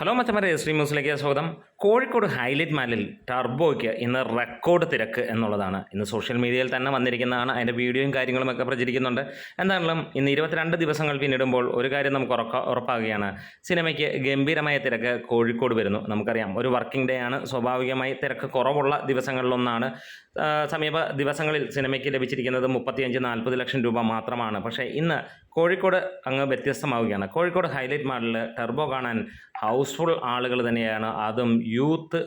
Hello മച്ചമാരെ Shri ന്യൂസിലേക്ക് സ്വാഗതം. Kozhikode highlight മാലിൽ ടർബോയ്ക്ക് ഇന്ന് റെക്കോർഡ് തിരക്ക് എന്നുള്ളതാണ്. ഇന്ന് സോഷ്യൽ മീഡിയയിൽ തന്നെ വന്നിരിക്കുന്നതാണ്. അതിന്റെ വീഡിയോയും കാര്യങ്ങളും ഒക്കെ പ്രചരിക്കുന്നുണ്ട്. എന്താണെങ്കിലും ഇന്ന് ഇരുപത്തിരണ്ട് ദിവസങ്ങൾ പിന്നിടുമ്പോൾ ഒരു കാര്യം നമുക്ക് ഉറക്ക ഉറപ്പാകുകയാണ്. സിനിമയ്ക്ക് ഗംഭീരമായ തിരക്ക് കോഴിക്കോട് വരുന്നു. നമുക്കറിയാം. ഒരു വർക്കിംഗ് ഡേ ആണ്. സ്വാഭാവികമായി തിരക്ക് കുറവുള്ള ദിവസങ്ങളിലൊന്നാണ്. സമീപ ദിവസങ്ങളിൽ സിനിമയ്ക്ക് ലഭിച്ചിരിക്കുന്നത് മുപ്പത്തിയഞ്ച് നാൽപ്പത് ലക്ഷം രൂപ മാത്രമാണ്. പക്ഷേ ഇന്ന് കോഴിക്കോട് അങ്ങ് വ്യത്യസ്തമാവുകയാണ്. കോഴിക്കോട് ഹൈലൈറ്റ് മാളിൽ ടെർബോ കാണാൻ ഹൗസ്ഫുൾ ആളുകൾ തന്നെയാണ്. അതും യൂത്ത്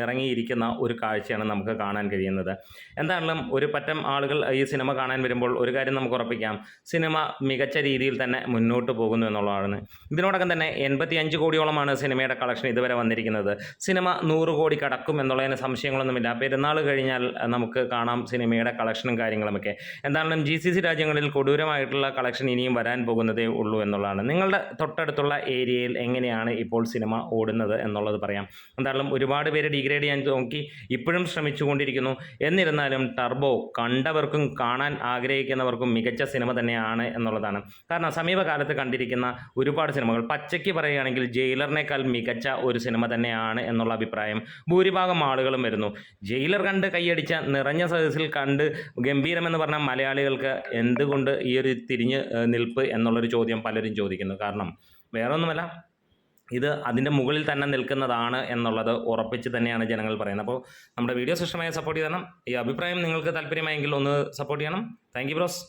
ഇറങ്ങിയിരിക്കുന്ന ഒരു കാഴ്ചയാണ് നമുക്ക് കാണാൻ കഴിയുന്നത്. എന്താണെങ്കിലും ഒരു പറ്റം ആളുകൾ ഈ സിനിമ കാണാൻ വരുമ്പോൾ ഒരു കാര്യം നമുക്ക് ഉറപ്പിക്കാം. സിനിമ മികച്ച രീതിയിൽ തന്നെ മുന്നോട്ട് പോകുന്നു എന്നുള്ളതാണ്. ഇതിനോടകം തന്നെ എൺപത്തി അഞ്ച് കോടിയോളമാണ് സിനിമയുടെ കളക്ഷൻ ഇതുവരെ വന്നിരിക്കുന്നത്. സിനിമ നൂറ് കോടി കടക്കും എന്നുള്ളതിന് സംശയങ്ങളൊന്നുമില്ല. പെരുന്നാൾ കഴിഞ്ഞാൽ നമുക്ക് കാണാം സിനിമയുടെ കളക്ഷനും കാര്യങ്ങളുമൊക്കെ. എന്താണെങ്കിലും ജി സി സി രാജ്യങ്ങളിൽ കൊടൂരമായിട്ടുള്ള കളക്ഷൻ ഇനിയും വരാൻ പോകുന്നതേ ഉള്ളൂ എന്നുള്ളതാണ്. നിങ്ങളുടെ തൊട്ടടുത്തുള്ള ഏരിയയിൽ എങ്ങനെയാണ് ഇപ്പോൾ സിനിമ ഓടുന്നത് എന്നുള്ളത് പറയാം. എന്തായാലും ഒരുപാട് പേര് ഡിഗ്രേഡ് ചെയ്യാൻ നോക്കി ഇപ്പോഴും ശ്രമിച്ചുകൊണ്ടിരിക്കുന്നു. എന്നിരുന്നാലും ടർബോ കണ്ടവർക്കും കാണാൻ ആഗ്രഹിക്കുന്നവർക്കും മികച്ച സിനിമ തന്നെയാണ് എന്നുള്ളതാണ്. കാരണം സമീപകാലത്ത് കണ്ടിരിക്കുന്ന ഒരുപാട് സിനിമകൾ പച്ചയ്ക്ക് പറയുകയാണെങ്കിൽ ജയിലറിനേക്കാൾ മികച്ച ഒരു സിനിമ തന്നെയാണ് എന്നുള്ള അഭിപ്രായം ഭൂരിഭാഗം ആളുകളും വരുന്നു. ജയിലർ കണ്ട് കൈയടിച്ച നിറഞ്ഞ സദസ്സിൽ കണ്ട് ഗംഭീരമെന്ന് പറഞ്ഞ മലയാളികൾക്ക് എന്തുകൊണ്ട് ഈ ഒരു തിരിഞ്ഞ് നിൽപ്പ് എന്നുള്ളൊരു ചോദ്യം പലരും ചോദിക്കുന്നു. കാരണം വേറെ ഒന്നുമല്ല ഇത് അതിന്റെ മുകളിൽ തന്നെ നിൽക്കുന്നതാണ് എന്നുള്ളത് ഉറപ്പിച്ച് തന്നെയാണ് ജനങ്ങൾ പറയുന്നത്. അപ്പോൾ നമ്മുടെ വീഡിയോ ഇഷ്ടമായി സപ്പോർട്ട് ചെയ്യണം. ഈ അഭിപ്രായം നിങ്ങൾക്ക് താല്പര്യമായെങ്കിൽ ഒന്ന് സപ്പോർട്ട് ചെയ്യണം. Thank bros